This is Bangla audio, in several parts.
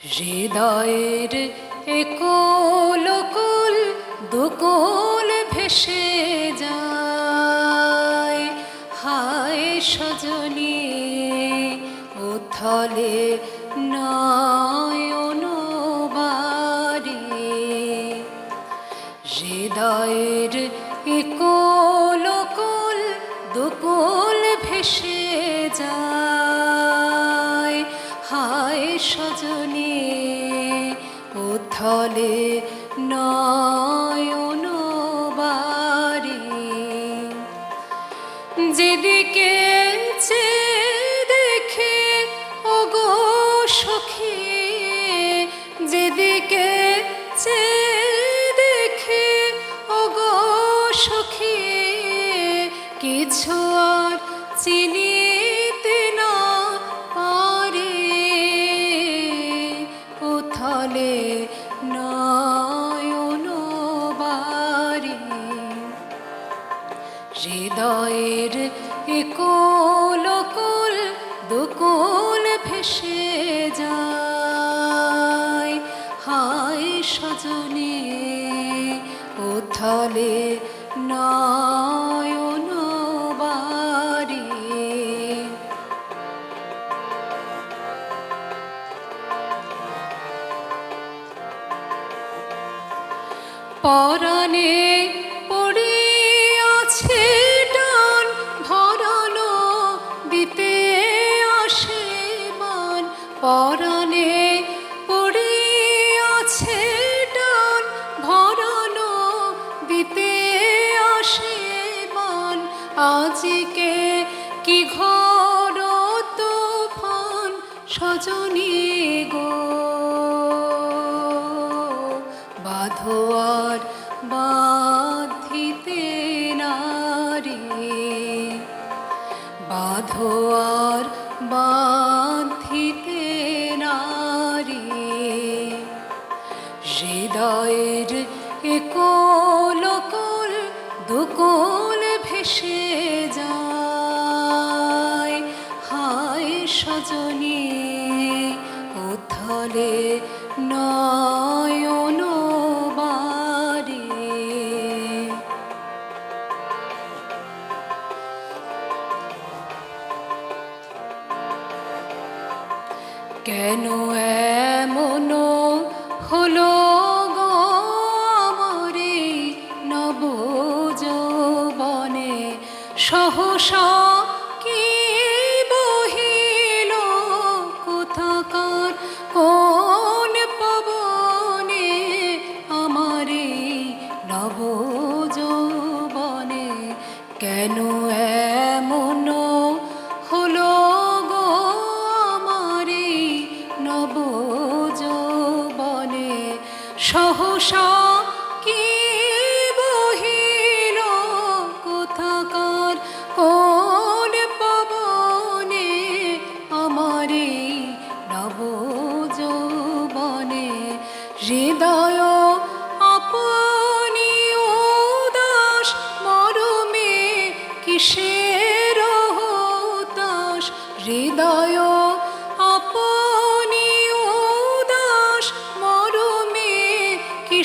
হৃদয়ের একল কুল দুকুল ভেসে যায়। হায় সজনী, উথলে নয়ন বাড়ি। হৃদয়ের একল কুল দুকুল ভেসে যায়। সজনী উথলে নয়ন বাড়ি যেদিকে দেখে দেখে কিছু চিনিতে উথলে নয়ন বাড়ি হৃদয়ের একল কুল দুকুল ভেসে যায়। হায় সজনী উথলে নয়ন পরাণে পড়ে আছে ডান ভরানো দিতে আসে মান। পরাণে পড়ে আছে ডান ভরানো দিতে আসে মান। আজকে কি ঘর তুফান, সজনী গো বাধোয়ার বাধিতে নারী। বাধোয়ার বাধিতে নারী। হৃদয়ের একল কুল দুকুল ভেসে যায়। হায় সজনী, উথলে নয়ন কেন এমন হলো গো আমারে নব যৌবনে সহসা কি বহিল কোথাকার? কোন পবনে আমারে নব যৌবনে কেন সহসা কি বহিল কোথাকার? কোন পবনে আমারে নব যৌবনে হৃদয় আপনি উদাস, মরমে কিসের হতাশ হৃদয় আপনি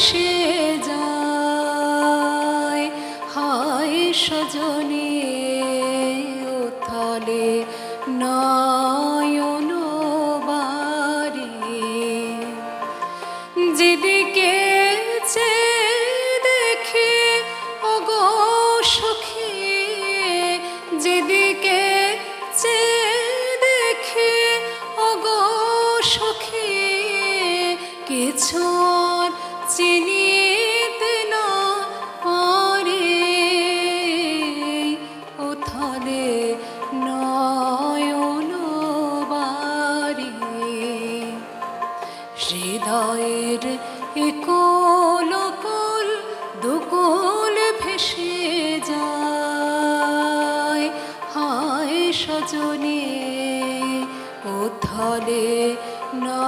ভেসে যায় হায় সজনী উথলে নয়ন বাড়ি। যেদিকে দেখে ওগো সখী যেদিকে চেয়ে হৃদয়ের একল কুল দুকুল ভেসে যায়। হায় সজনে উথলে না